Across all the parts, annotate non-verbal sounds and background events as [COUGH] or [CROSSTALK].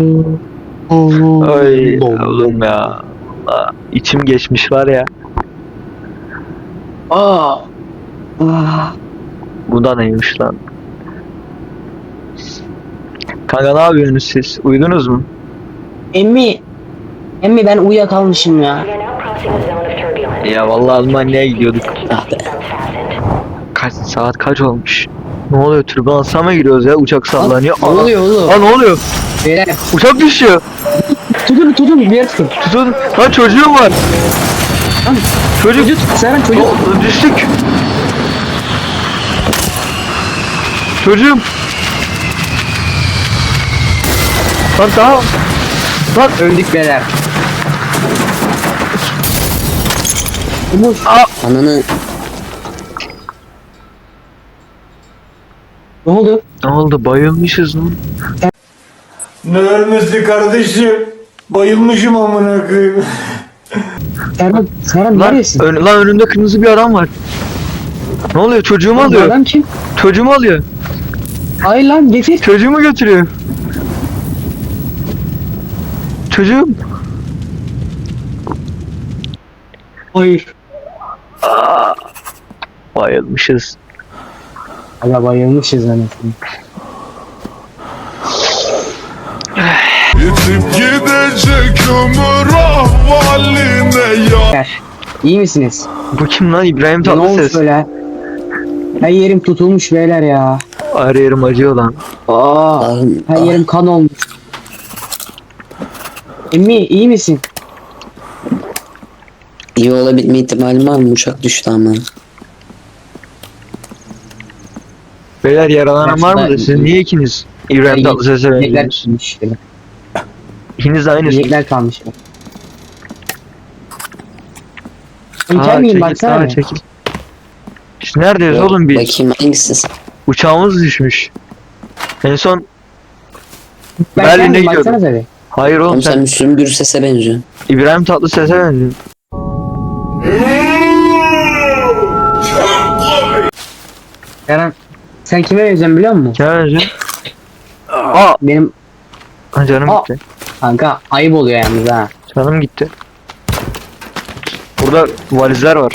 Ay oğlum ya. Aa, İçim geçmiş var ya. Aa. Aa. Bu da neymiş lan? Kanka ne yapıyorsunuz siz? Uyudunuz mu? Emmi. Emmi ben uyuyakalmışım ya. Ya vallahi Almanya'ya gidiyorduk. Ah be. Kaç saat kaç olmuş? Ne oluyor? Türbülansa mı giriyoruz ya? Uçak sallanıyor. Ne oluyor oğlum? Aa ne oluyor? Beyler. Uçak düşüyor. Tutun tutun bir yer tutun. Tutun. Lan çocuğum var. Çocuk. Çocuk. Serhan çocuk. O- düştük. Çocuğum. Lan daha. Lan Öldük beyler. Umut. Ananı Ne oldu? ne oldu? Bayılmışız lan. Ne ölmesi kardeşim? Bayılmışım amına koyayım. Serhan. Serhan Lan, neredesin? ön, lan önümde kırmızı bir adam var. Ne oluyor? Çocuğumu Bu alıyor. Adam kim? Çocuğumu alıyor. Hayır lan getir. Çocuğumu götürüyor. Çocuğum. Hayır. Bayılmışız. Hala bayılmışız anasını. Yitip gidecek ömür ahvaline ya. İyi misiniz? Bu kim lan? İbrahim Ne olmuş Tatlıses. böyle? Her yerim tutulmuş beyler ya. Her yerim acıyor lan. Aa. Allah'ım Her ah, yerim kan olmuş. Emmi iyi misin? iyi olabilme ihtimalim var mı? Uçak düştü ama. Beyler yaralanan var mı da Başta- siz niye ikiniz İbrahim Tatlıses'e İnekler benziyorsunuz? kalmış. İkiniz de aynısınız. İnekler kalmış. Aa, İnker miyim çekil, baksana. aa, çekil. Biz neredeyiz oğlum biz? Bakayım hangisi? Uçağımız düşmüş. En son Ben Berlin'e kendim hayır oğlum Oğlum sen sen Müslüm Gürses'e benziyorsun. İbrahim Tatlıses'e benziyorsun. Eren sen kime benziyorsun biliyor musun? Kime benziyorsun? Aa Benim ha, canım Aa. gitti. kanka ayıp oluyor yalnız ha. Canım gitti. Burada valizler var.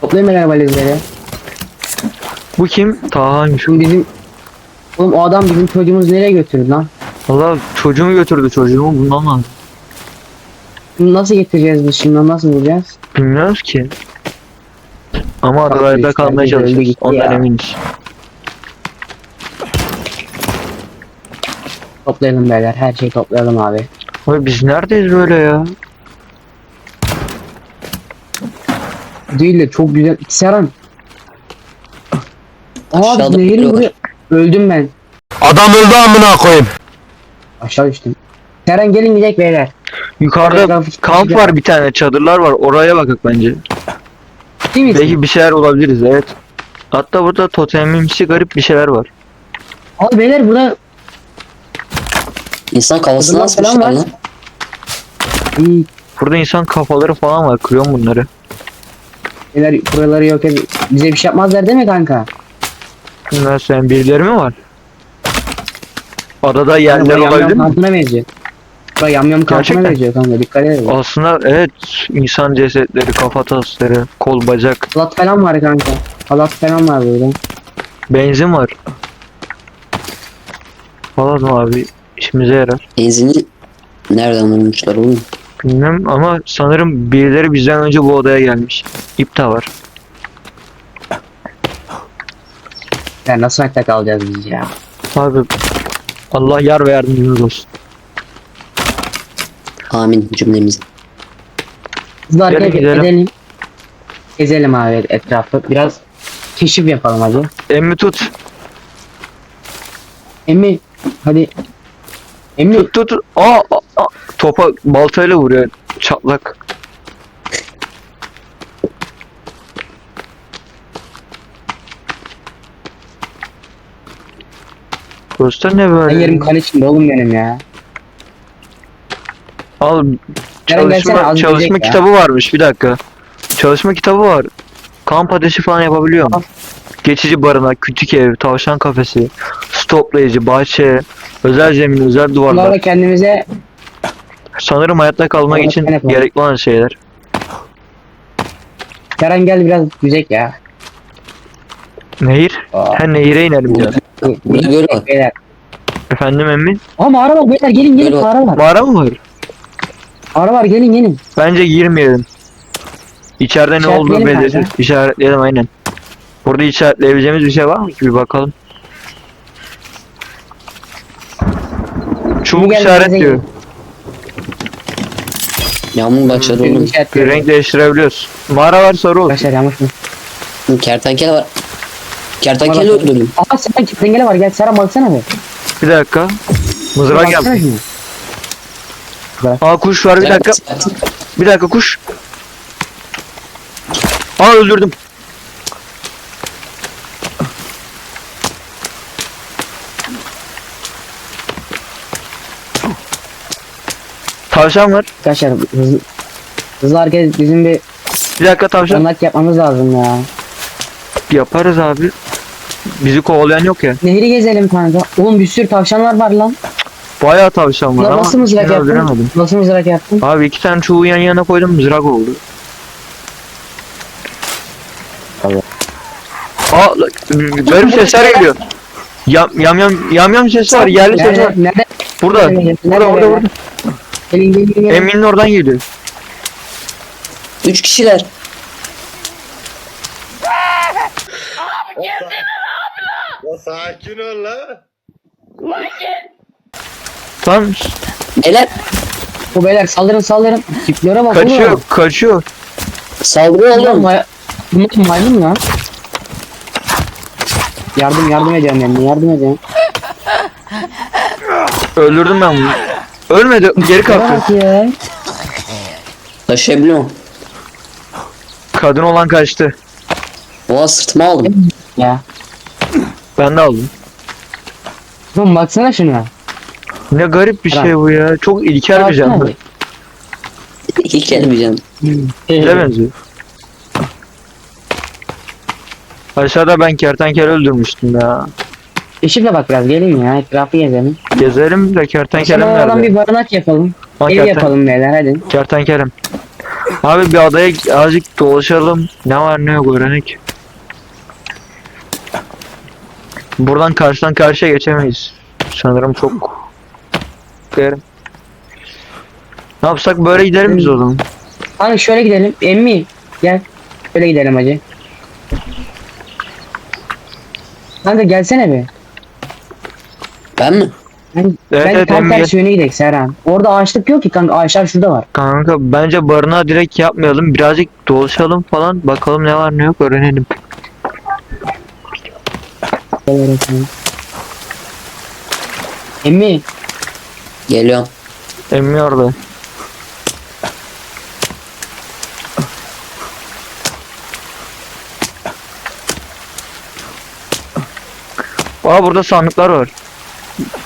Toplayın beyler valizleri. Bu kim? Taha'ymış. Şimdi bizim Oğlum o adam bizim çocuğumuzu nereye götürdü lan? Allah çocuğumu götürdü çocuğumu bundan lazım. Bunu nasıl getireceğiz biz şimdi nasıl bulacağız? Bilmiyoruz ki. Ama işte kalmaya çalışıyoruz. Ondan ya. eminiz. Toplayalım beyler her şeyi toplayalım abi. Abi biz neredeyiz böyle ya? Değil de çok güzel. Serhan. Abi Aşağıda nehirin duruyorlar. buraya. Öldüm ben. Adam öldü amına koyayım Aşağı düştüm. Serhan gelin gidelim beyler. Yukarıda kamp var bir tane çadırlar var oraya bakak bence. Değil misin? Belki bir şeyler olabiliriz evet. Hatta burada totemimsi garip bir şeyler var. Abi beyler burada İnsan kafasına Kadınlar falan asmışlar var. lan. iyi. Burada insan kafaları falan var kırıyorum bunları. Beyler buraları yok edin. Bize bir şey yapmazlar değil mi kanka? Bunlar sen birileri mi var? Adada yerler bu yamyam olabilir mi? kampına benziyor. Bu yamyam kampına Gerçekten. benziyor kanka dikkat edin. Aslında evet insan cesetleri, kafatasları, kol bacak, Halat falan var kanka. Halat falan var burada. benzin var. Falan abi işimize yarar. Benzini nereden bulmuşlar oğlum? Bilmem ama sanırım birileri bizden önce bu odaya gelmiş. İp de var. Ya nasıl hayatta kalacağız biz ya? Abi Allah yar ve yardımcınız olsun. Amin cümlemize. Hızlı hareket gidelim. edelim. Gezelim abi etrafı. Biraz keşif yapalım hadi. Emmi tut. Emmi hadi. Emmi Tut tut. Aa, aa, aa. Topa baltayla vuruyor. Çatlak. Göster ne ben böyle? yerim kan içinde oğlum benim ya. Al Yarın gelsene, çalışma çalışma gidecek ya. kitabı varmış bir dakika. Çalışma kitabı var. Kamp ateşi falan yapabiliyor mu? geçici barınak, küçük ev, tavşan kafesi, stoplayıcı, bahçe, özel zemin, özel duvarlar. Bunlarla kendimize Sanırım hayatta kalmak Bunlarla için gerekli olan şeyler. Kerem gel biraz yüzek ya. Nehir. Aa. Nehire inelim ya. Burada göl var. Beyler. Efendim emmi? Aa mağara var beyler gelin gelin bak. mağara var. Mağara mı var? Mağara var gelin gelin. Bence girmeyelim. İçeride ne olduğu belli. kanka. İşaretleyelim aynen. Burada işaretleyebileceğimiz bir şey var mı ki bir bakalım. Çubuk gel, işaret diyor. gel. Yağmur başladı oğlum. Bir renk değiştirebiliyoruz. Mağara var sarı olsun. Arkadaşlar yanlış mı? Kertenkele var. Kertenkele öldürdüm. Aa sen dengele var gel Serhan baksana bir. Bir dakika. Mızrak yap. Şuna. Aa kuş var bir dakika. Bir dakika kuş. Aa öldürdüm. Tavşan var. Arkadaşlar hızlı, hızlı hareket bizim bir Bir dakika tavşan. anlat yapmamız lazım ya. Yaparız abi. Bizi kovalayan yok ya. Nehri gezelim kanka. Oğlum bir sürü tavşanlar var lan. Bayağı tavşan var Bunlar ama nasıl mızrak hiçbirini yaptın? öldüremedim. Nasıl mızrak yaptın? Abi iki tane çubuğu yan yana koydum mızrak oldu. Allah. Aa la- garip sesler geliyor. Yam yam yam yam yam sesi var. Yerli ses var. Nerede? Nerede? Burada. Nerede? Burada burada burada. Gelin gelin gelin. Emin'in oradan geliyor. Üç kişiler. Sakin ol la. Lan Beyler Bu beyler saldırın saldırın. Tiplere bak kaçıyor oğlum. kaçıyor. saldırı Bunlar, oğlum. may- bunlar maymun lan. Yardım yardım ediyorum ben yardım ediyorum. Öldürdüm ben bunu. Ölmedi geri kalktı. bak ya. Taşıyabiliyor mu? Kadın olan kaçtı. Oha sırtıma aldım. Ya. Ben de aldım. Oğlum baksana şuna. Ne garip bir şey bu ya. Çok ilkel bir canlı. [LAUGHS] bir. İlk gelmeyeceğim. Ne benziyor? Aşağıda ben kertenkele öldürmüştüm ya. Eşifle bak biraz gelin ya etrafı gezelim. Gezelim de kertenkelem oradan nerede? bir barınak yapalım. Ha, Ev kerten- yapalım beyler hadi. Kertenkelem. Abi bir adaya azıcık dolaşalım. Ne var ne yok öğrenek. Buradan karşıdan karşıya geçemeyiz. Sanırım çok derim. Ne yapsak böyle gidelim biz o zaman. Hani şöyle gidelim. Emmi gel. Şöyle gidelim hacı. Kanka gelsene bir. Ben mi? Ben, Evet, ben evet, tam Emmi tersi yöne gidelim Serhan. Orada ağaçlık yok ki kanka. Ağaçlar şurada var. Kanka bence barınağı direkt yapmayalım. Birazcık dolaşalım falan. Bakalım ne var ne yok öğrenelim. Gel. Emmi. Geliyorum. Emmi orada. Aa burada sandıklar var.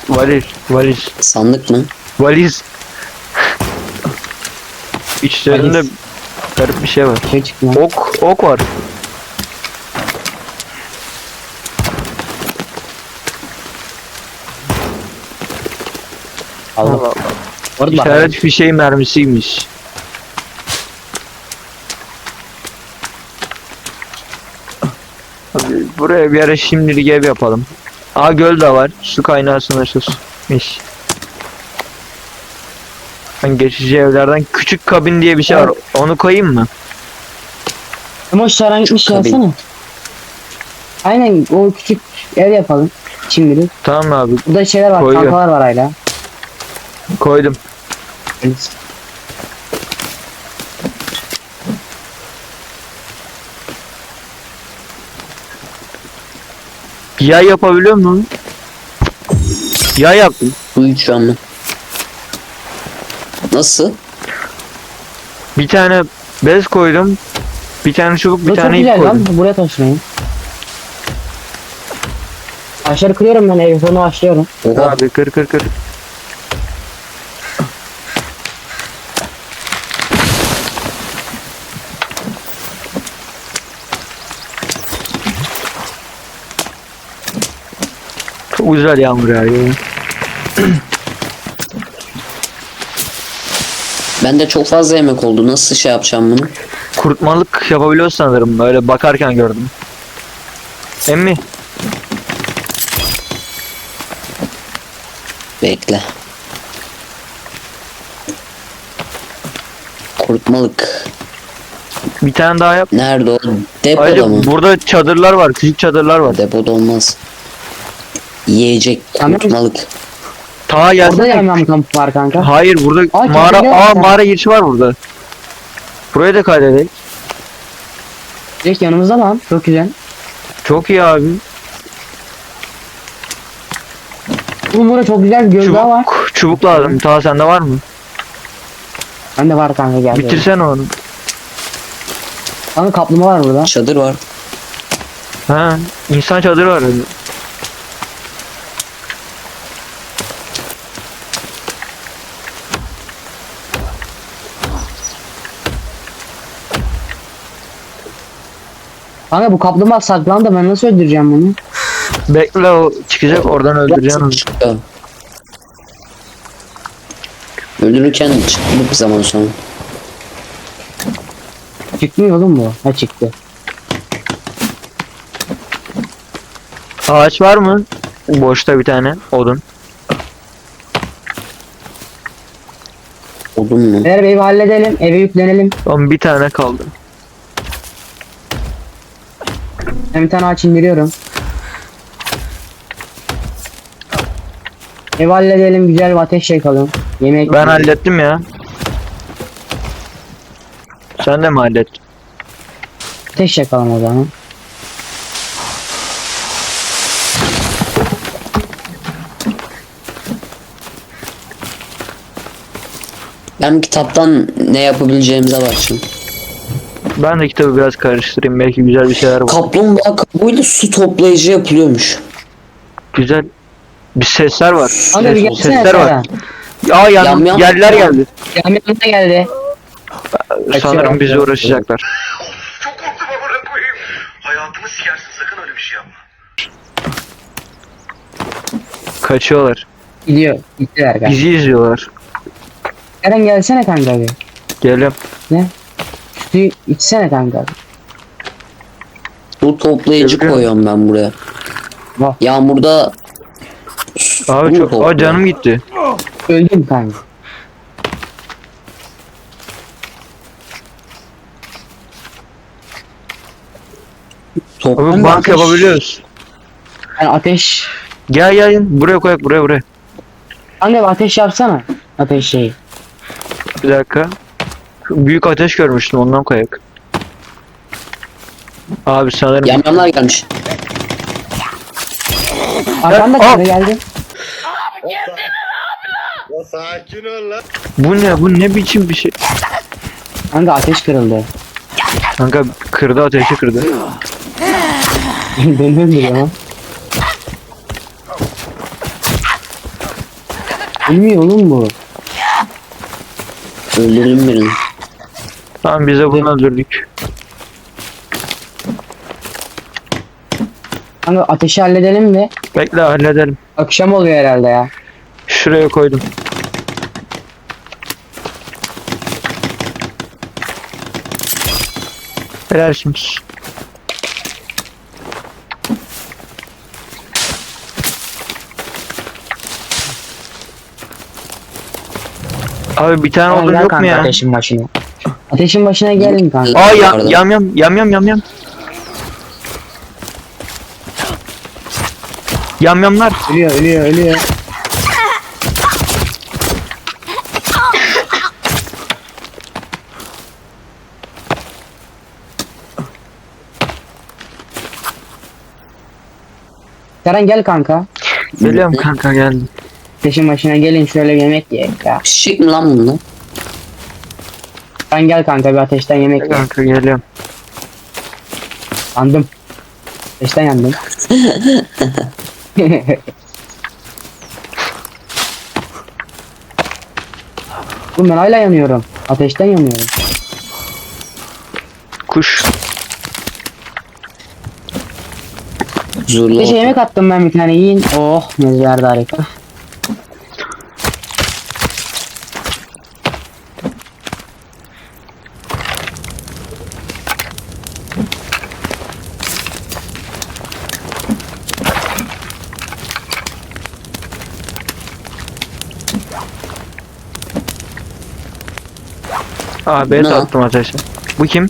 Valiz, valiz, Sandık mı? valiz. İçlerinde Valiz. garip bir şey var. Şey çıktı. Ok, ok var. Allah. Allah. Orada. İşaret fişeği mermisiymiş. Abi, buraya bir ara şimdilik ev yapalım. Aa göl de var. Su kaynağı sınırsızmış. Ben geçici evlerden küçük kabin diye bir şey var. Onu koyayım mı? Ama Serhan gitmiş Tabii. gelsene. Aynen o küçük ev yapalım. Şimdilik. Tamam abi. Burada şeyler var. Koyuyor. Kankalar var hala. Koydum. Yay yapabiliyor musun? Yay yaptım. Bu şu an. Nasıl? Bir tane bez koydum. Bir tane çubuk, bir Bu çok tane ip güzel koydum. lan. Buraya taşınayım. Taşları kırıyorum ben ev sonu başlıyorum. Oha. Abi kır kır kır. Çok güzel yağmur yağıyor. Bende çok fazla yemek oldu. Nasıl şey yapacağım bunu? Kurutmalık yapabiliyoruz sanırım. Böyle bakarken gördüm. Emmi Bekle. Kurutmalık. bir tane daha yap. Nerede o? Depoda Ayrıca mı? burada çadırlar var. Küçük çadırlar var. Depoda olmaz. Yiyecek Tamam. Ta Orada gelsene. yamyam kampı var kanka. Hayır burada Aa, mağara çadırlar aa var. mağara girişi var burada. Buraya da kaydedelim. Direkt yanımızda lan. Çok güzel. Çok iyi abi. Bu burada çok güzel bir göl daha var. Çubuk, çubuk lazım. Ta sende var mı? Bende var kanka gel. Bitirsen. Onu. Kanka kaplumbağa var burada. Çadır var. Ha, insan çadırı var. hadi. Kanka bu kaplumbağa saklandı ben nasıl öldüreceğim bunu? Bekle o çıkacak oradan öldüreceksin onu. Çıktı. Öldürürken çıktı bir zaman sonra. Çıkmıyor oğlum bu. Ha çıktı. Ağaç var mı? Boşta bir tane odun. Odun mu? Eğer evi halledelim, eve yüklenelim. Oğlum bir tane kaldı. Ben bir tane ağaç indiriyorum. Evi halledelim, güzel bir ateş yakalım. Yemek Ben hallettim ya. Sen de mi hallettin? ateş yakalım o zaman. Ben kitaptan ne yapabileceğimize bakayım. Ben de kitabı biraz karıştırayım. Belki güzel bir şeyler var. Kaplumbağa kabuğuyla su toplayıcı yapılıyormuş. Güzel. Bir sesler var. Kanka bir Ses- gelsene sesler var. Aa yan, Yam yam. yerler geldi. Yamyam da geldi. Sanırım bizi uğraşacaklar. Çok korktum amına koyayım. Hayatımı sikersin sakın öyle bir şey yapma. Kaçıyorlar. Gidiyor. Gittiler kanka. Bizi izliyorlar. Eren gelsene kanka bir. Geliyorum. Suyu içsene kanka. Su toplayıcı Özgür. koyuyorum ben buraya. Bak. Yağmurda su Abi çok... Aa topluyor. canım gitti. Öldüm kanka. Toplam Abi bank ateş- yapabiliyoruz. Ben ateş... Gel gel gel. Buraya koyak buraya buraya. Kanka bir ateş yapsana. Ateş şeyi. Bir dakika. Büyük ateş görmüştüm ondan koyak. Abi sanırım Yamyamlar gelmiş. Arkanda Aa! kanka geldi. Ya sakin ol lan. bu ne bu ne biçim bir şey. Kanka ateş kırıldı. Kanka kırdı ateşi kırdı. Beni öldürüyor lan. Ölmüyor oğlum bu. Öldürdüm birini. Tamam bize bunu öldürdük. Kanka ateşi halledelim de. Bekle halledelim. Akşam oluyor herhalde ya. Şuraya koydum. Helal şimdi. Abi bir tane odun yok mu ya? ateşin başına. Ateşin başına gelin kanka. Aa yam Vardı. yam yam yam yam yam yam. Yamyamlar. Ölüyor ölüyor ölüyor. Seren gel kanka. Geliyorum kanka geldim. Ateşin başına gelin şöyle yemek yiyek ya. Pişecek mi lan bunda? Ben gel kanka bir ateşten yemek ye. Kanka geliyorum. Yandım. Ateşten yandım. [LAUGHS] Oğlum ben hala yanıyorum. Ateşten yanıyorum. Kuş. Huzurlu Bir de oldu. yemek attım ben bir tane yiyin. Oh mezar harika. Aa ben Ne? attım ateşe. Bu kim?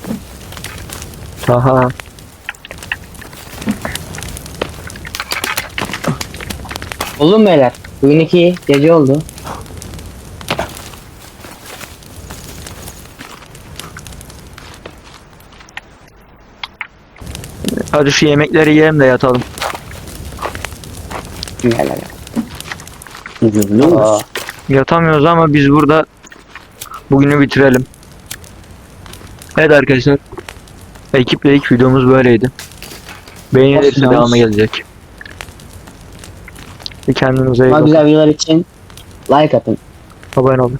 Aha. Oldu mu beyler? Bugün iki gece oldu. Hadi şu yemekleri yiyelim de yatalım. Beyler. Huzurlu Aa, mu? Yatamıyoruz ama biz burada bugünü bitirelim. Evet arkadaşlar. Ekiple ilk videomuz böyleydi. Beğenilirse devamı gelecek. Kendinize iyi Ama bakın. güzel videolar için like atın. Abone olun.